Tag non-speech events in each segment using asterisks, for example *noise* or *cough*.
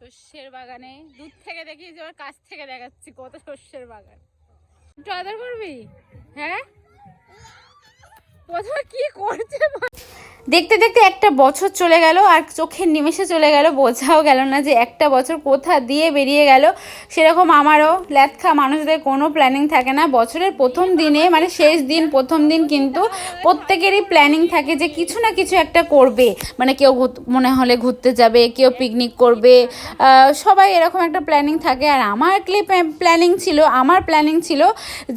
শস্যের বাগানে, দূর থেকে দেখি যে ওর কাছ থেকে দেখাচ্ছি কত শস্যের বাগান। একটু আদর করবি? হ্যাঁ? প্রথমে কি করছে দেখতে দেখতে একটা বছর চলে গেল আর চোখের নিমেষে চলে গেল, বোঝাও গেল না যে একটা বছর কোথা দিয়ে বেরিয়ে গেল। সেরকম আমারও ল্যাথখা মানুষদের কোনো প্ল্যানিং থাকে না। বছরের প্রথম দিনে মানে শেষ দিন, প্রথম দিন কিন্তু প্রত্যেকেরই প্ল্যানিং থাকে যে কিছু না কিছু একটা করবে। মানে কেউ মনে হলে ঘুরতে যাবে, কেউ পিকনিক করবে সবাই এরকম একটা প্ল্যানিং থাকে। আর আমার প্ল্যানিং ছিল, আমার প্ল্যানিং ছিল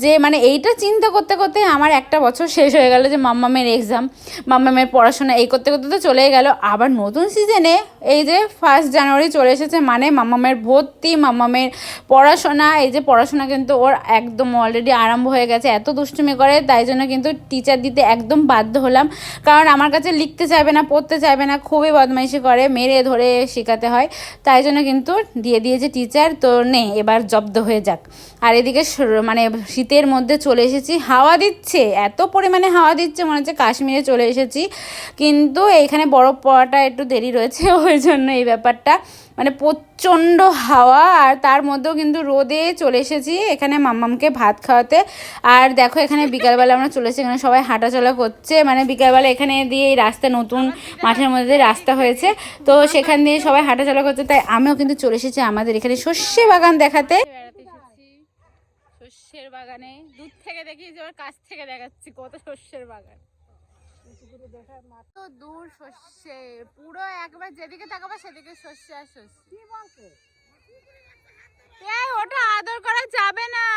যে মানে এইটা চিন্তা করতে করতে আমার একটা বছর শেষ হয়ে গেল যে মাম্মামের এক্সাম মাম্মামের পড়াশোনা এই করতে করতে তো চলেই গেল। আবার নতুন সিজনে এই যে ফার্স্ট জানুয়ারি চলে এসেছে মানে মাম্মামের ভর্তি মাম্মামের পড়াশোনা, এই যে পড়াশোনা কিন্তু ওর একদম অলরেডি আরম্ভ হয়ে গেছে, এত দুষ্টুমি করে, তাই জন্য কিন্তু টিচার দিতে একদম বাধ্য হলাম। কারণ আমার কাছে লিখতে চাইবে না, পড়তে চাইবে না, খুবই বদমাইশি করে, মেরে ধরে শেখাতে হয়। তাই জন্য কিন্তু দিয়ে দিয়েছে টিচার তো নে, এবার জব্দ হয়ে যাক। আর এদিকে মানে শীতের মধ্যে চলে এসেছি, হাওয়া দিচ্ছে, এত পরিমাণে হাওয়া দিচ্ছে, মনে হচ্ছে কাশ্মীরে চলে এসেছি। কিন্তু এইখানে বরফ পড়াটা একটু দেরি রয়েছে, *laughs* ওই জন্য এই ব্যাপারটা। মানে প্রচণ্ড হাওয়া, আর তার মধ্যেও কিন্তু রোদে চলে এসেছি, এখানে মাম্মামকে ভাত খাওয়াতে। আর দেখো, এখানে বিকালবেলা আমরা চলে এসেছি, এখানে সবাই হাঁটাচলা করছে। মানে বিকালবেলা এখানে দিয়ে এই রাস্তা, নতুন মাঠের মধ্যে দিয়ে রাস্তা হয়েছে। তো সেখান দিয়ে সবাই হাঁটাচলা করছে, তাই আমিও কিন্তু চলে এসেছি আমাদের এখানে শস্যে বাগান দেখাতে। শস্যের বাগানে, দূর থেকে দেখি কাছ থেকে দেখাচ্ছি কত শস্যের বাগান। তো দূর শস্যে পুরো একবার যেদিকে তাকাবো সেদিকে শস্য আর শস্য এই ওটা আদর করা যাবে না।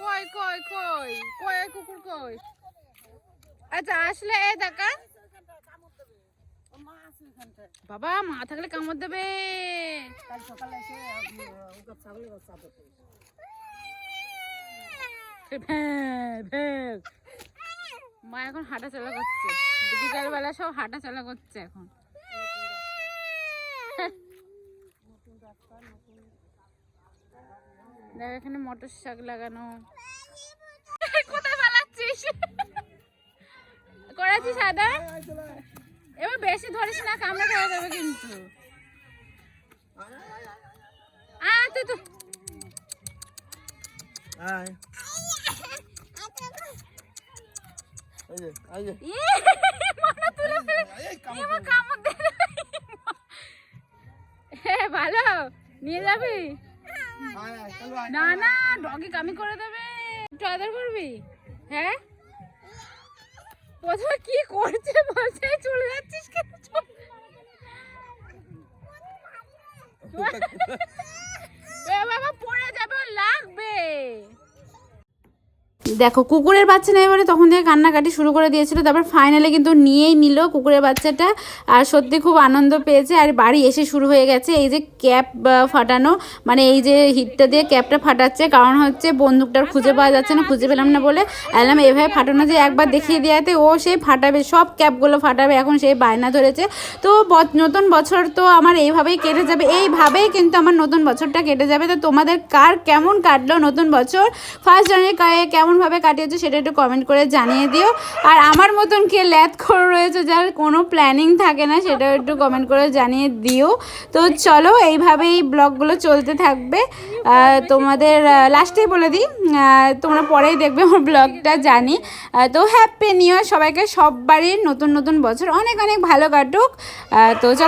কই কই কই কই কুকুর কই? আচ্ছা আসলে এ দেখা। বাবা মা থাকলে কামড় দেবে। ভ্যাঁ, ভ্যাঁ। মা এখন হাঁটা চলা করছে। বিকাল বেলা সব হাঁটা চলা করছে এখন। দেখ এখানে মটর শাক লাগানো। কোথায় পালাচ্ছিস? করেছিস সাদা এবার বেশি ধরিস না কামড়া খাওয়া যাবে কিন্তু। ভালো। নিয়ে যাবি? না না ডগি কামি করে দেবে। একটু আদর করবি? হ্যাঁ? প্রথমে কি করছে বলছে? চলে যাচ্ছিস কেন চল। এ বাবা পড়ে যাবে ওর লাগবে দেখো, কুকুরের বাচ্চা নেই বলে তখন থেকে কান্নাকাটি শুরু করে দিয়েছিল। তারপর ফাইনালে কিন্তু নিয়েই নিল কুকুরের বাচ্চাটা। আর সত্যি খুব আনন্দ পেয়েছে। আর বাড়ি এসে শুরু হয়ে গেছে এই যে ক্যাপ ফাটানো। মানে এই যে হিটটা দিয়ে ক্যাপটা ফাটাচ্ছে। কারণ হচ্ছে বন্দুকটার খুঁজে পাওয়া যাচ্ছে না, খুঁজে পেলাম না বলে এলাম এভাবে ফাটানো যে একবার দেখিয়ে দেওয়াতে ও সেই ফাটাবে, সব ক্যাপগুলো ফাটাবে, এখন সেই বায়না ধরেছে। তো নতুন বছর তো আমার এইভাবেই কেটে যাবে। এইভাবেই কিন্তু আমার নতুন বছরটা কেটে যাবে। তো তোমাদের কার কেমন কাটলো নতুন বছর? ফার্স্ট জানুয়ারি কেমনভাবে কাটিয়েছো সেটা একটু কমেন্ট করে জানিয়ে দিও। আর আমার মতন কে ল্যাথ করে রয়েছে যার কোনো প্ল্যানিং থাকে না, সেটাও একটু কমেন্ট করে জানিয়ে দিও। তো চলো, এইভাবেই ব্লগগুলো চলতে থাকবে। তোমাদের লাস্টেই বলে দিই তোমরা পরেই দেখবে আমার ব্লগটা, জানি। তো হ্যাপি নিউ সবাইকে, সববারই নতুন নতুন বছর অনেক অনেক ভালো কাটুক। তো চলো